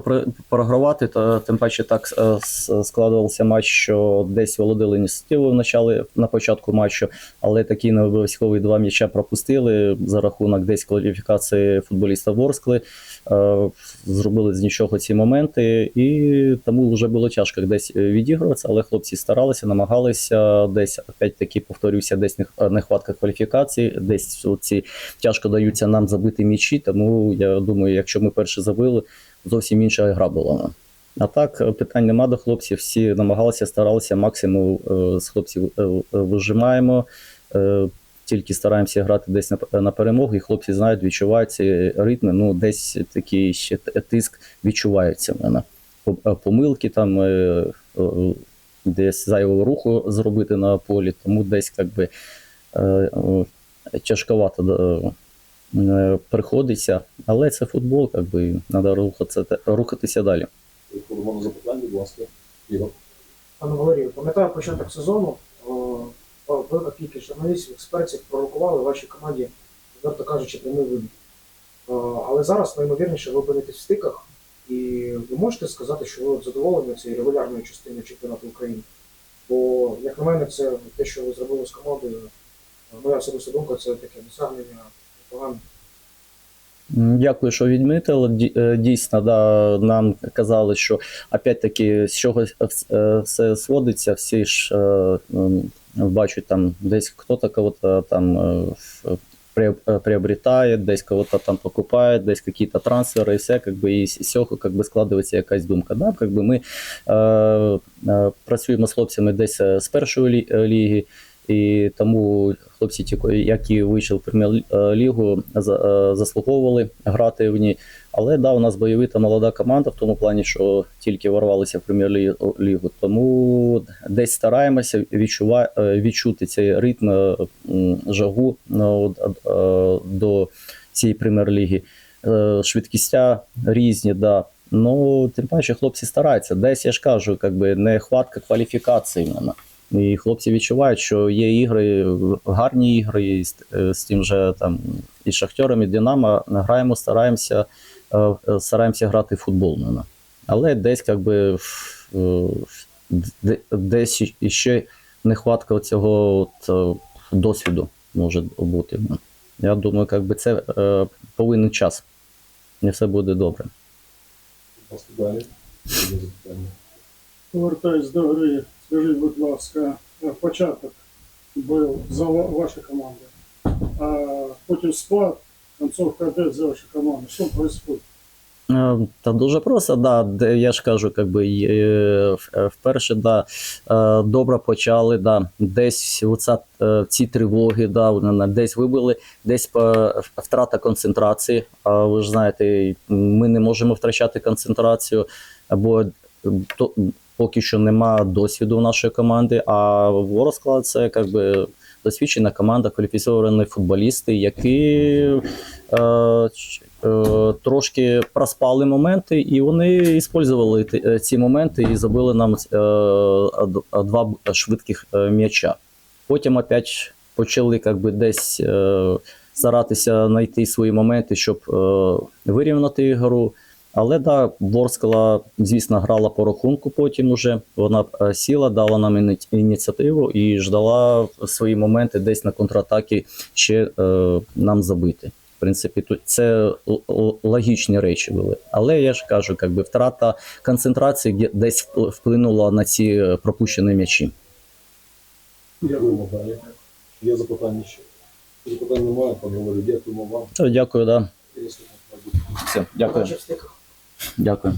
Про- Програвати, то тим паче так е, складувався матч, що десь володили ініціативу в началі, на початку матчу, але такі не обов'язкові два м'яча пропустили за рахунок десь кваліфікації футболіста Ворскли. Е, Зробили з нічого ці моменти, і тому вже було тяжко десь відігруватися, але хлопці старалися, намагалися десь, опять-таки, повторюся, десь нехватка кваліфікації, десь ці тяжко даються нам забити м'ячі, тому я думаю, якщо ми перше забили, зовсім інша гра була. А так, е, питань нема до хлопців. Всі намагалися, старалися, максимум е, з хлопців е, вижимаємо. Тільки стараємося грати десь на, перемогу, і хлопці знають, відчувають ці ритми. Ну, десь такий ще тиск відчувається в мене. Помилки там, десь зайвого руху зробити на полі, тому десь як би, е, тяжковато приходиться. Але це футбол, як би, треба рухатися, рухатися далі. Переходимо до запитань, будь ласка. Ігор. Пане Валерію, пам'ятаю початок сезону. о, Велика кількість журналістів, експертів пророкували вашій команді, відверто кажучи, прямий вибір. О, Але зараз наймовірніше ви опинитесь в стиках, і ви можете сказати, що ви задоволені цією регулярною частиною чемпіонату України. Бо, як на мене, це те, що ви зробили з командою, моя особиста думка, це таке досягнення Дякую, що відмітили. Е, Дійсно, да, нам казали, що опять-таки з чого е, все сводиться, всі ж е, бачать там десь хто-то кого-то там е, е, приобретає, десь кого-то там покупає, десь якісь трансфери, і все, как би, і з цього как би, складається якась думка. Да? Как би, ми е, е, працюємо з хлопцями десь е, з першої лі- е, ліги, і тому хлопці, які вийшли в прем'єр-лігу, е, заслуговували грати в ній. Але да, у нас бойовита молода команда в тому плані, що тільки ворвалися в прем'єр-лігу. Тому десь стараємося е, відчути цей ритм, е, жагу до цієї прем'єр-ліги. Швидкістя різні, да. Ну, тим паче хлопці стараються. Десь я ж кажу, якби не хватка кваліфікації. І хлопці відчувають, що є ігри, гарні ігри, і з, е, з тим же там і Шахтером, і Динамо граємо, стараємося, е, стараємося грати в футбол. Але десь якби е, де- десь іще нехватка цього от, досвіду може бути. Я думаю, якби це е, повинен час. І все буде добре. Повертаюсь до гри. Скажіть, будь ласка, е, початок був за ва- вашу команду, а потім спад, концовка опять за вашу команду. Що происходит? Е, Та дуже просто, да. Я ж кажу, якби е, вперше, да, добре почали, да. Десь оця, ці тривоги, да, десь вибили, десь втрата концентрації. А ви ж знаєте, ми не можемо втрачати концентрацію, бо то, поки що нема досвіду нашої команди. А Ворскла це якби досвідчена команда, кваліфіковані футболісти, які е, е, трошки проспали моменти, і вони використовували е, ці моменти і забили нам два швидких м'яча. Потім опять почали как би, десь старатися знайти свої моменти, щоб вирівняти ігру. Але да, Ворскла, звісно, грала по рахунку потім уже. Вона е, сіла, дала нам іні- ініціативу і ждала свої моменти десь на контратакі ще е, нам забити. В принципі, тут це л- л- логічні речі були. Але я ж кажу, якби втрата концентрації десь вплинула на ці е, пропущені м'ячі. Дякуємо далі. Є запитання ще? Запитань немає, пане Валерію. Дякуємо вам. Дякую, да. І. Все, дякую. Дякую.